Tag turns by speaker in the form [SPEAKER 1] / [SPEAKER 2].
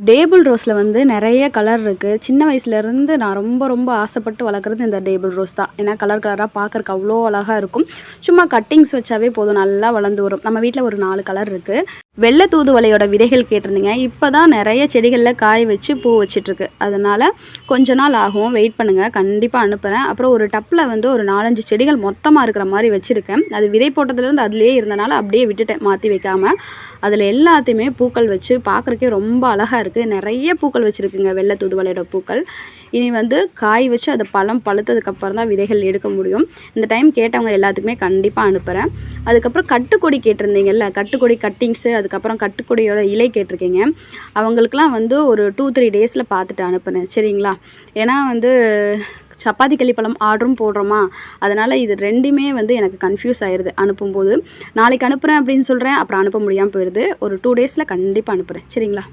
[SPEAKER 1] Table ரோஸில் வந்து நிறைய colour இருக்குது சின்ன வயசுலேருந்து நான் ரொம்ப ரொம்ப ஆசைப்பட்டு வளர்க்குறது இந்த டேபிள் ரோஸ் தான். ஏன்னா கலர் கலராக பார்க்குறக்கு அவ்வளோ அழகாக இருக்கும். சும்மா கட்டிங்ஸ் வச்சாவே போதும் நல்லா வளர்ந்து வரும். நம்ம வீட்டில் ஒரு நாலு கலர் இருக்குது வெள்ளை தூதுவலையோட விதைகள் கேட்டிருந்தீங்க. இப்போ தான் நிறைய செடிகளில் காய வச்சு பூ வச்சிட்ருக்கு அதனால் கொஞ்ச நாள் ஆகும். வெயிட் பண்ணுங்கள் கண்டிப்பாக அனுப்புகிறேன் அப்புறம் ஒரு டப்பில் வந்து ஒரு நாலஞ்சு செடிகள் மொத்தமாக இருக்கிற மாதிரி வச்சுருக்கேன். அது விதை போட்டதுலேருந்து அதுலேயே இருந்தனால அப்படியே விட்டுட்டேன். மாற்றி வைக்காமல் அதில் எல்லாத்தையுமே பூக்கள் வச்சு பார்க்குறக்கே ரொம்ப அழகாக இருக்குது நிறைய பூக்கள் வச்சுருக்குங்க வெள்ளை தூதுவலையோட பூக்கள். இனி வந்து காய் வச்சு அதை பழம் பழுத்ததுக்கப்புறம் தான் விதைகள் எடுக்க முடியும். இந்த டைம் கேட்டவங்க எல்லாத்துக்குமே கண்டிப்பாக அனுப்புகிறேன் அதுக்கப்புறம் கட்டுக்கொடி கேட்டிருந்தீங்கல்ல கட்டுக்கொடி கட்டிங்ஸு அதுக்கப்புறம் கட்டுக்கொடியோட இலை கேட்டிருக்கீங்க. அவங்களுக்குலாம் வந்து ஒரு டூ த்ரீ டேஸில் பார்த்துட்டு அனுப்புனேன். சரிங்களா? ஏன்னா வந்து சப்பாத்தி களிப்பழம் ஆர்டரும் போடுறோமா? அதனால் இது ரெண்டுமே வந்து எனக்கு கன்ஃபியூஸ் ஆயிடுது அனுப்பும்போது. நாளைக்கு அனுப்புகிறேன் அப்படின்னு சொல்கிறேன் அப்புறம் அனுப்ப முடியாமல் போயிடுது ஒரு டூ டேஸில் கண்டிப்பாக அனுப்புகிறேன் சரிங்களா?